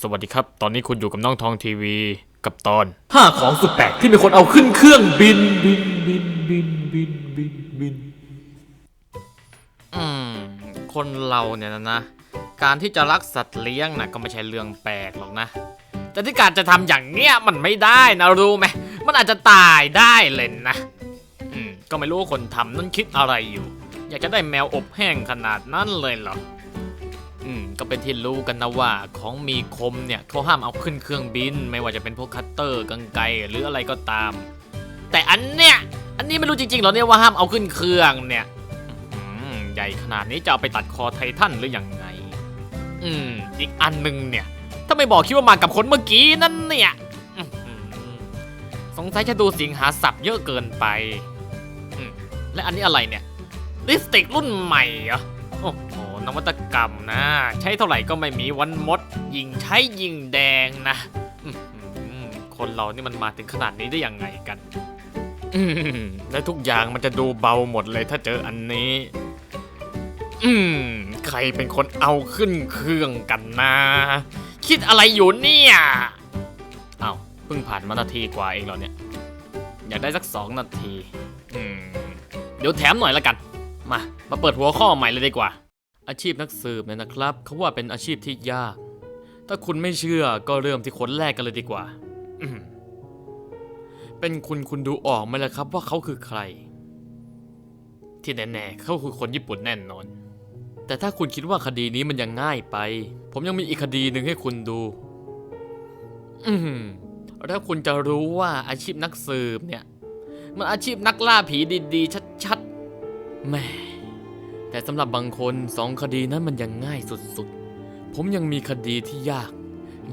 สวัสดีครับ ตอนนี้คุณอยู่กับน้องทองทีวีกับตอนห้าของสุดแปลกที่มีคนเอาขึ้นเครื่องบินบินบินบินบินบินบินอืมคนเราเนี่ยนะนะการที่จะรักสัตว์เลี้ยงนะก็ไม่ใช่เรื่องแปลกหรอกนะ แต่ที่การจะทำอย่างเนี้ยมันไม่ได้นะรู้ไหมมันอาจจะตายได้เลยนะ อืมก็ไม่รู้ว่าคนทำนั้นคิดอะไรอยู่ อยากจะได้แมวอบแห้งขนาดนั้นเลยเหรออืม ก็เป็นที่รู้กันนะว่าของมีคมเนี่ยเขาห้ามเอาขึ้นเครื่องบิน ไม่ว่าจะเป็นพวกคัตเตอร์กังไกหรืออะไรก็ตาม แต่อันเนี้ยอันนี้ไม่รู้จริงๆหรอเนี่ยว่าห้ามเอาขึ้นเครื่องเนี่ยใหญ่ขนาดนี้จะเอาไปตัดคอไททันหรืออยังไง อืมอีกอันหนึงเนี่ย ถ้าไม่บอกคิดว่ามากับคนเมื่อกี้นั่นเนี่ยสงสัยจะดูสิงหาศัพท์เยอะเกินไปและอันนี้อะไรเนี่ยลิปสติกรุ่นใหม่เหรอ โอ้โหนวัตกรรมนะ ใช้เท่าไหร่ก็ไม่มีวันมด ยิงใช้ยิงแดงนะคนเรานี่มันมาถึงขนาดนี้ได้ยังไงกันและทุกอย่างมันจะดูเบาหมดเลยถ้าเจออันนี้ อืม ใครเป็นคนเอาขึ้นเครื่องกันนะ คิดอะไรอยู่เนี่ยเอา้าเพิ่งผ่านมานาทีกว่าเองเหรอเนี่ย อยากได้สักสองนาที อืม เดี๋ยวแถมหน่อยละกัน มา มาเปิดหัวข้อใหม่เลยดีกว่า อาชีพนักสืบเนี่ยนะครับ เขาว่าเป็นอาชีพที่ยาก ถ้าคุณไม่เชื่อก็เริ่มที่คนแรกกันเลยดีกว่า เป็นคุณคุณดูออกไหมล่ะครับ ว่าเขาคือใคร ที่แน่ๆเขาคือคนญี่ปุ่นแน่นอน แต่ถ้าคุณคิดว่าคดีนี้มันยังง่ายไป ผมยังมีอีกคดีหนึ่งให้คุณดู อืมแล้วคุณจะรู้ว่าอาชีพนักสืบเนี่ย มันอาชีพนักล่าผีดีๆชัดๆ แม่แต่สำหรับบางคนสองคดีนั้นมันยังง่ายสุดๆ ผมยังมีคดีที่ยาก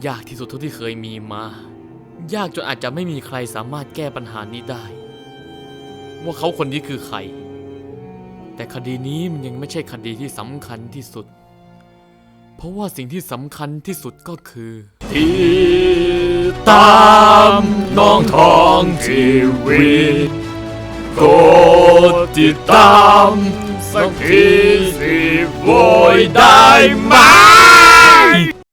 ยากที่สุดเท่าที่เคยมีมา ยากจนอาจจะไม่มีใครสามารถแก้ปัญหานี้ได้ ว่าเขาคนนี้คือใคร แต่คดีนี้มันยังไม่ใช่คดีที่สำคัญที่สุด เพราะว่าสิ่งที่สำคัญที่สุดก็คือ ที่ตามน้องทองทีวีกดติตามสัก ทีสิโวยได้ไหม